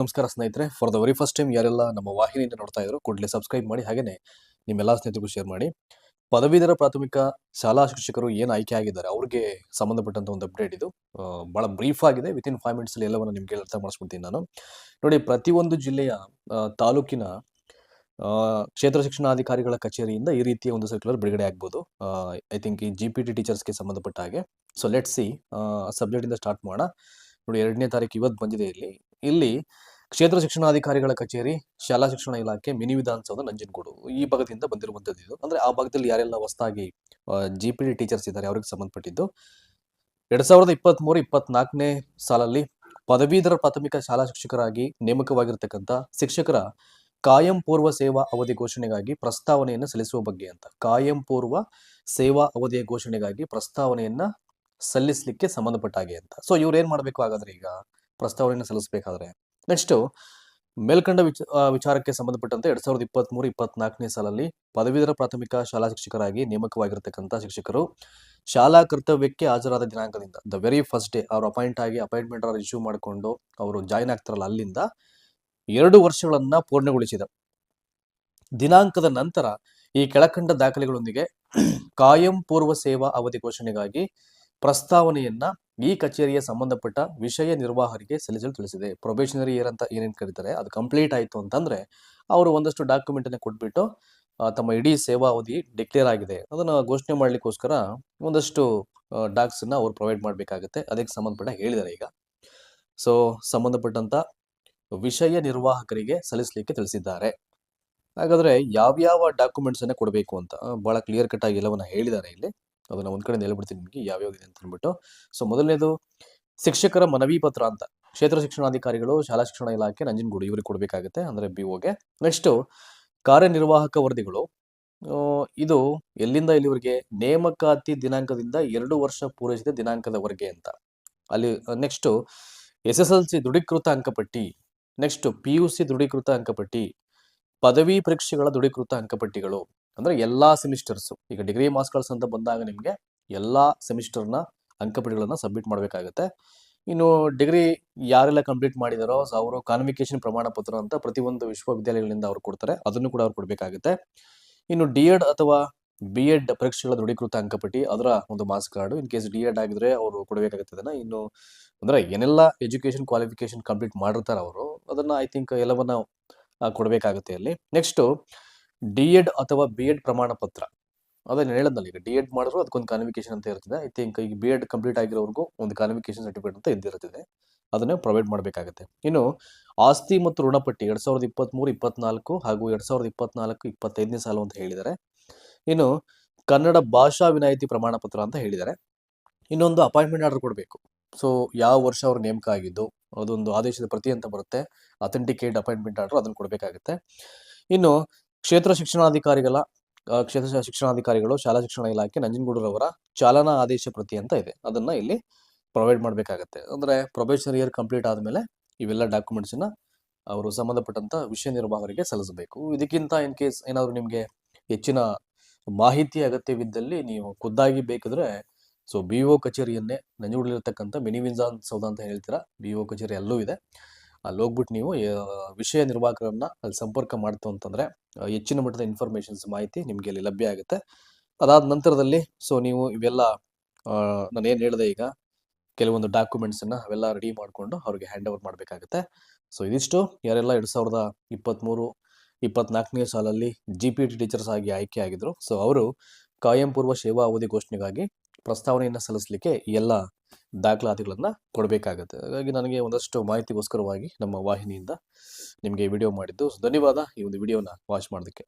ನಮಸ್ಕಾರ ಸ್ನೇಹಿತರೆ for the very first time ಯಾರೆಲ್ಲ ನಮ್ಮ ವಾಹಿನಿಯಿಂದ ನೋಡ್ತಾ ಇದ್ರು ಕೂಡಲೇ ಸಬ್ಸ್ಕ್ರೈಬ್ ಮಾಡಿ ಹಾಗೆಯೇ ನಿಮ್ಮೆಲ್ಲ ಸ್ನೇಹಿತರಿಗೂ ಶೇರ್ ಮಾಡಿ. ಪದವೀಧರ ಪ್ರಾಥಮಿಕ ಶಾಲಾ ಶಿಕ್ಷಕರು ಏನು ಆಯ್ಕೆ ಆಗಿದ್ದಾರೆ ಅವ್ರಿಗೆ ಸಂಬಂಧಪಟ್ಟಂತ ಒಂದು ಅಪ್ಡೇಟ್ ಇದು. ಬಹಳ ಬ್ರೀಫ್ ಆಗಿದೆ. ವಿತಿನ್ ಫೈವ್ ಮಿನಿಟ್ಸ್ ಅಲ್ಲಿ ಎಲ್ಲವನ್ನು ನಿಮ್ಗೆ ಅರ್ಥ ಮಾಡಿಸ್ಬಿಡ್ತೀನಿ ನಾನು. ನೋಡಿ, ಪ್ರತಿಯೊಂದು ಜಿಲ್ಲೆಯ ತಾಲೂಕಿನ ಕ್ಷೇತ್ರ ಶಿಕ್ಷಣಾಧಿಕಾರಿಗಳ ಕಚೇರಿಯಿಂದ ಈ ರೀತಿಯ ಒಂದು ಸರ್ಕ್ಯುಲರ್ ಬಿಡುಗಡೆ ಆಗ್ಬೋದು. ಐ ಥಿಂಕ್ ಈ ಜಿ ಪಿ ಟಿ ಟೀಚರ್ಸ್ಗೆ ಸಂಬಂಧಪಟ್ಟ ಹಾಗೆ. ಸೊ ಲೆಟ್ ಸಿ ಸಬ್ಜೆಕ್ಟ್ ಇಂದ ಸ್ಟಾರ್ಟ್ ಮಾಡೋಣ. ನೋಡಿ, ಎರಡನೇ ತಾರೀಕು ಇವತ್ತು ಬಂದಿದೆ ಇಲ್ಲಿ. ಇಲ್ಲಿ ಕ್ಷೇತ್ರ ಶಿಕ್ಷಣಾಧಿಕಾರಿಗಳ ಕಚೇರಿ, ಶಾಲಾ ಶಿಕ್ಷಣ ಇಲಾಖೆ, ಮಿನಿ ವಿಧಾನಸೌಧ, ನಂಜನಗೂಡು ಈ ಭಾಗದಿಂದ ಬಂದಿರುವಂತದ್ದು ಇದು. ಅಂದ್ರೆ ಆ ಭಾಗದಲ್ಲಿ ಯಾರೆಲ್ಲ ಹೊಸದಾಗಿ ಜಿ ಪಿ ಡಿ ಟೀಚರ್ಸ್ ಇದ್ದಾರೆ, ಅವ್ರಿಗೆ ಸಂಬಂಧಪಟ್ಟಿದ್ದು. ಎರಡ್ ಸಾವಿರದ ಇಪ್ಪತ್ತ್ ಮೂರು ಇಪ್ಪತ್ನಾಲ್ಕನೇ ಸಾಲಲ್ಲಿ ಪದವೀಧರ ಪ್ರಾಥಮಿಕ ಶಾಲಾ ಶಿಕ್ಷಕರಾಗಿ ನೇಮಕವಾಗಿರ್ತಕ್ಕಂಥ ಶಿಕ್ಷಕರ ಕಾಯಂ ಪೂರ್ವ ಸೇವಾ ಅವಧಿ ಘೋಷಣೆಗಾಗಿ ಪ್ರಸ್ತಾವನೆಯನ್ನು ಸಲ್ಲಿಸುವ ಬಗ್ಗೆ ಅಂತ. ಕಾಯಂ ಪೂರ್ವ ಸೇವಾ ಅವಧಿಯ ಘೋಷಣೆಗಾಗಿ ಪ್ರಸ್ತಾವನೆಯನ್ನ ಸಲ್ಲಿಸಲಿಕ್ಕೆ ಸಂಬಂಧಪಟ್ಟಾಗೆ ಅಂತ. ಸೊ ಇವ್ರು ಏನ್ ಮಾಡ್ಬೇಕು ಹಾಗಾದ್ರೆ ಈಗ? ಪ್ರಸ್ತಾವನೆಯನ್ನು ಸಲ್ಲಿಸಬೇಕಾದ್ರೆ. ನೆಕ್ಸ್ಟ್, ಮೇಲ್ಕಂಡ ವಿಚ ವಿಚಾರಕ್ಕೆ ಸಂಬಂಧಪಟ್ಟಂತೆ ಎರಡ್ ಸಾವಿರದ ಇಪ್ಪತ್ತ್ ಮೂರು ಇಪ್ಪತ್ನಾಲ್ಕನೇ ಸಾಲಲ್ಲಿ ಪದವೀಧರ ಪ್ರಾಥಮಿಕ ಶಾಲಾ ಶಿಕ್ಷಕರಾಗಿ ನೇಮಕವಾಗಿರತಕ್ಕಂಥ ಶಿಕ್ಷಕರು ಶಾಲಾ ಕರ್ತವ್ಯಕ್ಕೆ ಹಾಜರಾದ ದಿನಾಂಕದಿಂದ, ದ ವೆರಿ ಫಸ್ಟ್ ಡೇ ಅವರು ಅಪಾಯಿಂಟ್ ಆಗಿ ಅಪಾಯಿಂಟ್ಮೆಂಟ್ ಅವರು ಇಶ್ಯೂ ಮಾಡಿಕೊಂಡು ಅವರು ಜಾಯ್ನ್ ಆಗ್ತಾರಲ್ಲ, ಅಲ್ಲಿಂದ ಎರಡು ವರ್ಷಗಳನ್ನ ಪೂರ್ಣಗೊಳಿಸಿದ. ದಿನಾಂಕದ ನಂತರ ಈ ಕೆಳಕಂಡ ದಾಖಲೆಗಳೊಂದಿಗೆ ಕಾಯಂ ಪೂರ್ವ ಸೇವಾ ಅವಧಿ ಘೋಷಣೆಗಾಗಿ ಪ್ರಸ್ತಾವನೆಯನ್ನ ಈ ಕಚೇರಿಯ ಸಂಬಂಧಪಟ್ಟ ವಿಷಯ ನಿರ್ವಾಹಕರಿಗೆ ಸಲ್ಲಿಸಲು ತಿಳಿಸಿದೆ. ಪ್ರೊಬೇಷನರಿ ಇಯರ್ ಅಂತ ಏನೇನು ಕರೀತಾರೆ, ಅದು ಕಂಪ್ಲೀಟ್ ಆಯಿತು ಅಂತಂದರೆ ಅವರು ಒಂದಷ್ಟು ಡಾಕ್ಯುಮೆಂಟನ್ನು ಕೊಟ್ಬಿಟ್ಟು ತಮ್ಮ ಇಡೀ ಸೇವಾ ಅವಧಿ ಡಿಕ್ಲೇರ್ ಆಗಿದೆ. ಅದನ್ನು ಘೋಷಣೆ ಮಾಡಲಿಕ್ಕೋಸ್ಕರ ಒಂದಷ್ಟು ಡಾಕ್ಸನ್ನು ಅವರು ಪ್ರೊವೈಡ್ ಮಾಡಬೇಕಾಗುತ್ತೆ. ಅದಕ್ಕೆ ಸಂಬಂಧಪಟ್ಟ ಹೇಳಿದ್ದಾರೆ ಈಗ. ಸೊ ಸಂಬಂಧಪಟ್ಟಂತ ವಿಷಯ ನಿರ್ವಾಹಕರಿಗೆ ಸಲ್ಲಿಸಲಿಕ್ಕೆ ತಿಳಿಸಿದ್ದಾರೆ. ಹಾಗಾದರೆ ಯಾವ್ಯಾವ ಡಾಕ್ಯುಮೆಂಟ್ಸನ್ನು ಕೊಡಬೇಕು ಅಂತ ಭಾಳ ಕ್ಲಿಯರ್ ಕಟ್ ಆಗಿ ಎಲ್ಲವನ್ನ ಹೇಳಿದ್ದಾರೆ ಇಲ್ಲಿ. ಅದನ್ನ ಒಂದ್ ಕಡೆ ಹೇಳ್ಬಿಡ್ತೀನಿ ನಿಮಗೆ ಯಾವ್ಯಾವ ಇದೆ ಅಂತ ಅಂದ್ಬಿಟ್ಟು. ಸೊ ಮೊದಲನೇದು ಶಿಕ್ಷಕರ ಮನವಿ ಪತ್ರ ಅಂತ. ಕ್ಷೇತ್ರ ಶಿಕ್ಷಣಾಧಿಕಾರಿಗಳು, ಶಾಲಾ ಶಿಕ್ಷಣ ಇಲಾಖೆ ನಂಜನಗೂಡು ಇವರಿಗೆ ಕೊಡಬೇಕಾಗುತ್ತೆ ಅಂದ್ರೆ ಬಿ ಒಗೆ ನೆಕ್ಸ್ಟ್ ಕಾರ್ಯನಿರ್ವಾಹಕ ವರದಿಗಳು. ಇದು ಎಲ್ಲಿಂದ ಇಲ್ಲಿವರೆಗೆ? ನೇಮಕಾತಿ ದಿನಾಂಕದಿಂದ ಎರಡು ವರ್ಷ ಪೂರೈಸಿದ ದಿನಾಂಕದವರೆಗೆ ಅಂತ. ಅಲ್ಲಿ next S S L C ದೃಢೀಕೃತ ಅಂಕಪಟ್ಟಿ ನೆಕ್ಸ್ಟ್ ಪಿ ಯು ಸಿ ದೃಢೀಕೃತ ಅಂಕಪಟ್ಟಿ ಪದವಿ ಪರೀಕ್ಷೆಗಳ ದೃಢೀಕೃತ ಅಂಕಪಟ್ಟಿಗಳು ಅಂದ್ರೆ ಎಲ್ಲಾ ಸೆಮಿಸ್ಟರ್ಸ್ ಈಗ ಡಿಗ್ರಿ ಮಾಸ್ಟರ್ಸ್ ಅಂತ ಬಂದಾಗ ನಿಮಗೆ ಎಲ್ಲಾ ಸೆಮಿಸ್ಟರ್ನ ಅಂಕಪಟ್ಟಿಗಳನ್ನು ಸಬ್ಮಿಟ್ ಮಾಡಬೇಕಾಗುತ್ತೆ. ಇನ್ನು ಡಿಗ್ರಿ ಯಾರೆಲ್ಲ ಕಂಪ್ಲೀಟ್ ಮಾಡಿದಾರೋ ಅವರು ಕಾನ್ವಿಕೇಶನ್ ಪ್ರಮಾಣ ಪತ್ರ ಅಂತ ಪ್ರತಿಯೊಂದು ವಿಶ್ವವಿದ್ಯಾಲಯಗಳಿಂದ ಅವ್ರು ಕೊಡ್ತಾರೆ. ಅದನ್ನು ಕೂಡ ಅವ್ರು ಕೊಡಬೇಕಾಗುತ್ತೆ. ಇನ್ನು ಡಿ ಎಡ್ ಅಥವಾ ಬಿ ಎಡ್ ಪರೀಕ್ಷೆಗಳ ದೃಢೀಕೃತ ಅಂಕಪಟ್ಟಿ ಅದರ ಒಂದು marks card in case D Ed ಆಗಿದ್ರೆ ಅವರು ಕೊಡಬೇಕಾಗುತ್ತೆ ಅದನ್ನ. ಇನ್ನು ಅಂದ್ರೆ ಏನೆಲ್ಲ ಎಜುಕೇಶನ್ ಕ್ವಾಲಿಫಿಕೇಶನ್ ಕಂಪ್ಲೀಟ್ ಮಾಡಿರ್ತಾರೆ ಅವರು, ಅದನ್ನ ಐ ಥಿಂಕ್ ಎಲ್ಲವನ್ನ ಕೊಡಬೇಕಾಗುತ್ತೆ ಅಲ್ಲಿ. ನೆಕ್ಸ್ಟ್ ಡಿ ಎಡ್ ಅಥವಾ ಬಿ ಎಡ್ ಪ್ರಮಾಣ ಪತ್ರ ಅದನ್ನ ಹೇಳಿದ್ನಲ್ಲ ಈಗ ಡಿ ಎಡ್ ಮಾಡಿದ್ರು ಅದಕ್ಕೊಂದು ಕಾನ್ವಿಕೇಶನ್ ಅಂತ ಇರ್ತದೆ ಐ ಥಿಂಕ್ ಈಗ ಬಿ ಎಡ್ ಕಂಪ್ಲೀಟ್ ಆಗಿರೋರ್ಗೂ ಒಂದು ಕಾನ್ವಿಕೇಶನ್ ಸರ್ಟಿಫಿಕೇಟ್ ಅಂತ ಇದ್ದಿರ್ತದೆ ಅದನ್ನು ಪ್ರೊವೈಡ್ ಮಾಡಬೇಕಾಗುತ್ತೆ. ಇನ್ನು ಆಸ್ತಿ ಮತ್ತು ಋಣಪಟ್ಟಿ ಎರಡ್ ಸಾವಿರದ ಇಪ್ಪತ್ತ್ಮೂರು ಇಪ್ಪತ್ನಾಲ್ಕು ಹಾಗೂ ಎರಡ್ ಸಾವಿರದ ಇಪ್ಪತ್ನಾಲ್ಕು, ಇಪ್ಪತ್ತೈದನೇ ಸಾಲು ಅಂತ ಹೇಳಿದ್ದಾರೆ. ಇನ್ನು ಕನ್ನಡ ಭಾಷಾ ವಿನಾಯಿತಿ ಪ್ರಮಾಣ ಪತ್ರ ಅಂತ ಹೇಳಿದ್ದಾರೆ. ಇನ್ನೊಂದು ಅಪಾಯಿಂಟ್ಮೆಂಟ್ ಆರ್ಡರ್ ಕೊಡಬೇಕು. ಸೊ ಯಾವ ವರ್ಷ ಅವ್ರ ನೇಮಕ ಆಗಿದ್ದು, ಅದೊಂದು ಆದೇಶದ ಪ್ರತಿ ಅಂತ ಬರುತ್ತೆ. ಅಥೆಂಟಿಕೇಟ್ ಅಪಾಯಿಂಟ್ಮೆಂಟ್ ಆರ್ಡರ್ ಅದನ್ನು ಕೊಡಬೇಕಾಗುತ್ತೆ. ಇನ್ನು ಕ್ಷೇತ್ರ ಶಿಕ್ಷಣಾಧಿಕಾರಿಗಳ ಕ್ಷೇತ್ರ ಶಿಕ್ಷಣಾಧಿಕಾರಿಗಳು, ಶಾಲಾ ಶಿಕ್ಷಣ ಇಲಾಖೆ, ನಂಜನಗೂಡುರವರ ಚಾಲನಾ ಆದೇಶ ಪ್ರತಿ ಅಂತ ಇದೆ. ಅದನ್ನ ಇಲ್ಲಿ ಪ್ರೊವೈಡ್ ಮಾಡಬೇಕಾಗತ್ತೆ. ಅಂದ್ರೆ ಪ್ರೊಬೇಷನರಿ ಇಯರ್ ಕಂಪ್ಲೀಟ್ ಆದಮೇಲೆ ಇವೆಲ್ಲ ಡಾಕ್ಯುಮೆಂಟ್ಸ್ನ ಅವರು ಸಂಬಂಧಪಟ್ಟಂತ ವಿಷಯ ನಿರ್ವಾಹಕರಿಗೆ ಸಲ್ಲಿಸಬೇಕು. ಇದಕ್ಕಿಂತ ಇನ್ ಕೇಸ್ ಏನಾದ್ರು ನಿಮಗೆ ಹೆಚ್ಚಿನ ಮಾಹಿತಿ ಅಗತ್ಯವಿದ್ದಲ್ಲಿ ನೀವು ಖುದ್ದಾಗಿ ಬೇಕಿದ್ರೆ ಸೊ ಬಿ ಕಚೇರಿಯನ್ನೇ ನಂಜನಗೂಡಲ್ಲಿರ್ತಕ್ಕಂಥ ಮಿನಿ ವಿನ್ಸಾನ್ ಸೌಧ ಅಂತ ಹೇಳ್ತೀರಾ? ಬಿ ಕಚೇರಿ ಅಲ್ಲೂ ಇದೆ. ಅಲ್ಲಿ ಹೋಗ್ಬಿಟ್ಟು ನೀವು ವಿಷಯ ನಿರ್ವಾಹಕರನ್ನ ಅಲ್ಲಿ ಸಂಪರ್ಕ ಮಾಡ್ತು ಅಂತಂದ್ರೆ ಹೆಚ್ಚಿನ ಮಟ್ಟದ ಇನ್ಫಾರ್ಮೇಶನ್ಸ್ ಮಾಹಿತಿ ನಿಮಗೆ ಅಲ್ಲಿ ಲಭ್ಯ ಆಗುತ್ತೆ. ಅದಾದ ನಂತರದಲ್ಲಿ ಸೊ ನೀವು ಇವೆಲ್ಲ ನಾನು ಏನು ಹೇಳಿದೆ ಈಗ, ಕೆಲವೊಂದು ಡಾಕ್ಯುಮೆಂಟ್ಸ್ ಅನ್ನ ಅವೆಲ್ಲ ರೆಡಿ ಮಾಡಿಕೊಂಡು ಅವ್ರಿಗೆ ಹ್ಯಾಂಡ್ ಓವರ್ ಮಾಡಬೇಕಾಗುತ್ತೆ. ಸೊ ಇದಿಷ್ಟು, ಯಾರೆಲ್ಲ ಎರಡ್ ಸಾವಿರದ ಇಪ್ಪತ್ತ್ಮೂರು ಇಪ್ಪತ್ನಾಲ್ಕನೇ ಸಾಲಲ್ಲಿ ಜಿ ಪಿ ಟಿ ಟೀಚರ್ಸ್ ಆಗಿ ಆಯ್ಕೆ ಆಗಿದ್ರು ಸೊ ಅವರು ಕಾಯಂ ಪೂರ್ವ ಸೇವಾ ಅವಧಿ ಘೋಷಣೆಗಾಗಿ ಪ್ರಸ್ತಾವನೆಯನ್ನು ಸಲ್ಲಿಸಲಿಕ್ಕೆ ಎಲ್ಲ ದಾಖಲಾತಿಗಳನ್ನ ಕೊಡಬೇಕಾಗುತ್ತೆ. ಹಾಗಾಗಿ ನನಗೆ ಒಂದಷ್ಟು ಮಾಹಿತಿಗೋಸ್ಕರವಾಗಿ ನಮ್ಮ ವಾಹಿನಿಯಿಂದ ನಿಮಗೆ ವಿಡಿಯೋ ಮಾಡಿದ್ದು. ಧನ್ಯವಾದ ಈ ಒಂದು ವಿಡಿಯೋನ ವಾಚ್ ಮಾಡೋದಕ್ಕೆ.